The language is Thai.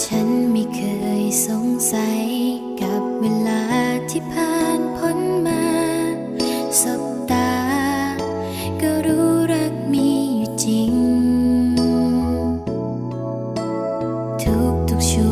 ฉันไม่เคยสงสัยกับเวลาที่ผ่านพ้นมาสบตา ก็รู้รักมีอยู่จริง ทุกทุกๆช่ว